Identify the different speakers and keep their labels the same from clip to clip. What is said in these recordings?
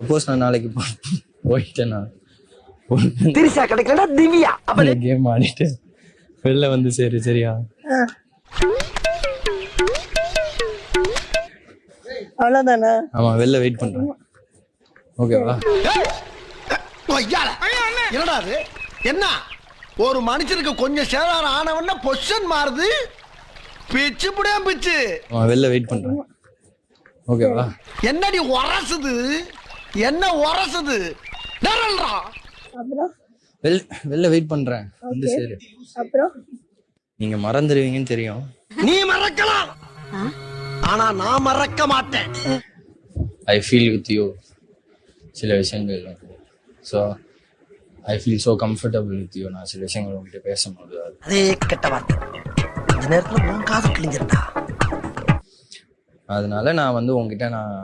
Speaker 1: Suppose நான் நாளைக்கு போயிட்டேன்னா
Speaker 2: திரிசா கிடைக்கலடா திவ்யா.
Speaker 1: கேம் ஆடிட்டு வெளில வந்து சரி சரியா?
Speaker 3: அவ்வளவுதானே?
Speaker 1: ஆமா வெளில வெயிட் பண்றேன். ஓகேவா
Speaker 2: என்னடா அது? என்ன? ஒரு மனுஷனுக்கு கொஞ்சம் சேதாரம் ஆனவன பொசிஷன் மாறுது? பிச்சு புடியா பிச்சு.
Speaker 1: வெளில வெயிட் பண்றேன். ஓகேவா
Speaker 2: என்னடி உரசுது? என்ன உரசுது?
Speaker 1: வெளில வெயிட் பண்றேன். வந்து சரி.
Speaker 3: அப்புறம்?
Speaker 1: நீங்க மறந்துடுவீங்கன்னு தெரியும்.
Speaker 2: நீ மறக்கலாம். ஆனா நான் மறக்க மாட்டேன்.
Speaker 1: ஐ ஃபீல் வித் யூ சில விஷயங்கள் so I feel so comfortable with you நான் சில விஷயங்கள் உங்ககிட்ட பேசும்போது அது
Speaker 2: அதே கெட்ட வார்த்தை. இந்த நேரத்துல உன் காது கிழிஞ்சிருந்தா?
Speaker 1: அதனால நான் வந்து உங்ககிட்ட நான்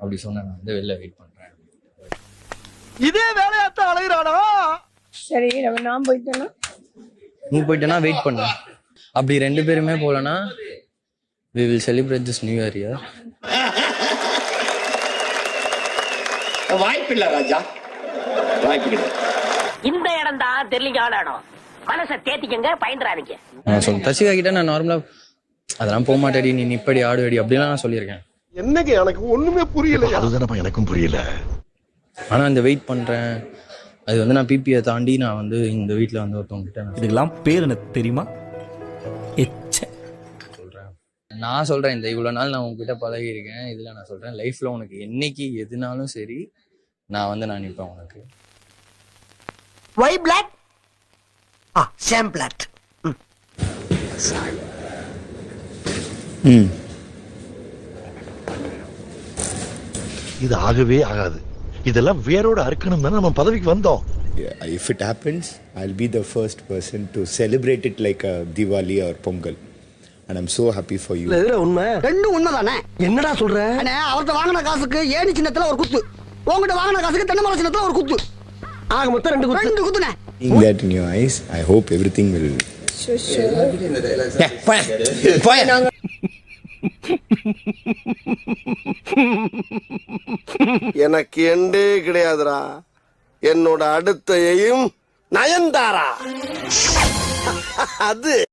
Speaker 1: அப்படி சொன்னேன் நான் வந்து வெளில வெயிட் பண்றேன்
Speaker 2: இதே வேலையாத்தான் அலைகிறானா
Speaker 3: சரி நம்ம நான் போயிட்டேன்னா?
Speaker 1: நீ போயிட்டேன்னா வெயிட் பண்ணு. அப்படி ரெண்டு பேருமே போகலன்னா we will celebrate this new year year
Speaker 4: வாய்ப்பில்லை ராஜா. வாய்ப்பு
Speaker 5: இந்த இடம் தான் தெரியல இடம் மனசை தேத்திக்கங்க பயந்துறாதீங்க.
Speaker 1: நான் சொல் தசிகா கிட்ட நான் நார்மலா அதெல்லாம் போக மாட்டேடி நீ நிப்படி ஆடுவடி அப்படிலாம் நான் சொல்லியிருக்கேன்.
Speaker 2: என்னங்க எனக்கு ஒண்ணுமே புரியல
Speaker 6: அதுதானப்பா எனக்கும் புரியல.
Speaker 1: ஆனா இந்த வெயிட் பண்றேன். அது வந்து நான் பிபியை தாண்டி நான் வந்து இந்த வீட்ல வந்து ஒருத்தவங்க கிட்ட நான்
Speaker 7: இதுக்கெல்லாம் பேர் என்ன தெரியுமா? எச்ச.
Speaker 1: சொல்றேன். நான் சொல்றேன் இந்த இவ்வளவு நாள் நான் உங்ககிட்ட பழகி இருக்கேன் இதுல நான் சொல்றேன் லைஃப்ல உனக்கு என்னைக்கு எதுனாலும் சரி நான் வந்து நான் நிப்பேன் உனக்கு.
Speaker 2: Why black ah same black
Speaker 6: இது ஆகவே ஆகாது. இதெல்லாம் வேரோட அறுக்கணும் தானே நம்ம பதவிக்கு வந்தோம்.
Speaker 8: I'll be the first person to celebrate it like a Diwali or Pongal. And I'm so happy for you.
Speaker 2: இதுல உண்மை? ரெண்டும் உண்மைதானே? என்னடா சொல்ற? அண்ணே வாங்கின காசுக்கு ஏணி சின்னத்துல ஒரு குத்து. உங்ககிட்ட வாங்கின காசுக்கு தென்னை மரம் சின்னத்துல ஒரு குத்து. ஆக மொத்தம் ரெண்டு குத்து. குத்துனே
Speaker 8: I hope everything will.
Speaker 2: எனக்கு எண்டே கிடையாதுடா. என்னோட அடுத்தையையும் நயன்தாரா. அது